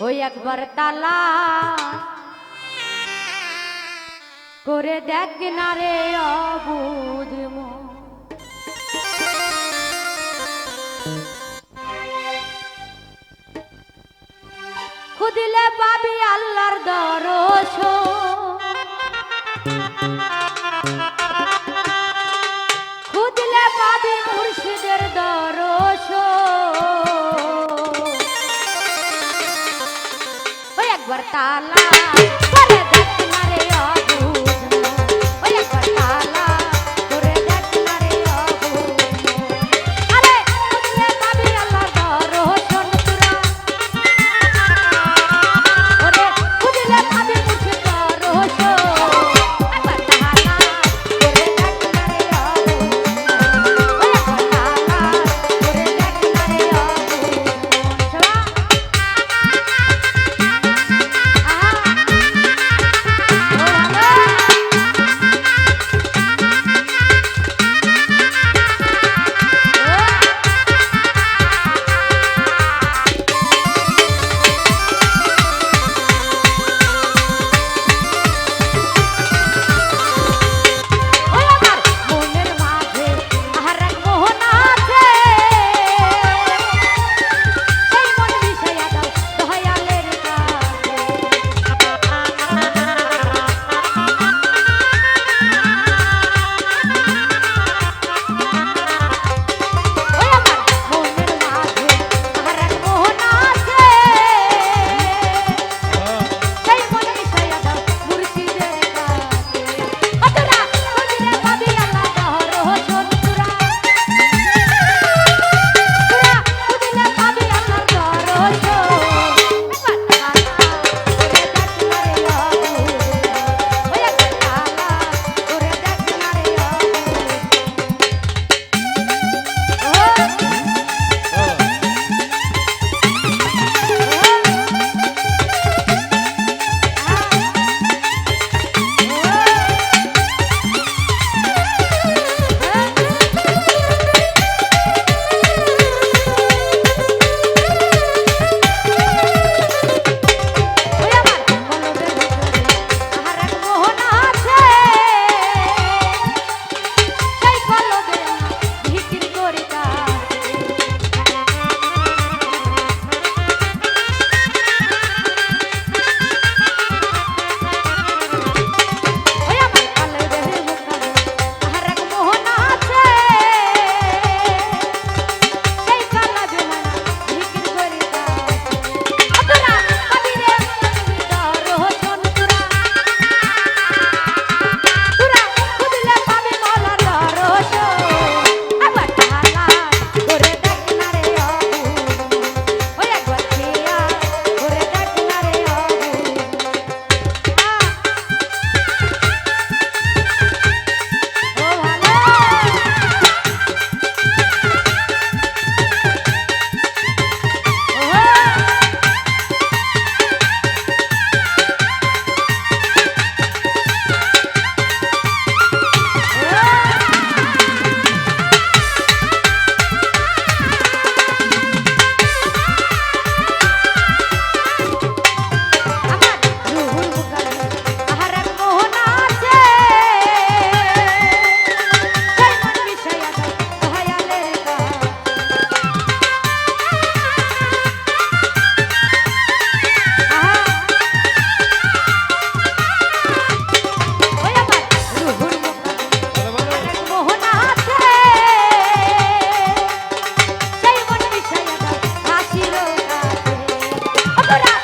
ওই একবার তালা করে দেখ না রে অবুধ খুদিলে পাবি আল্লাহ ahora.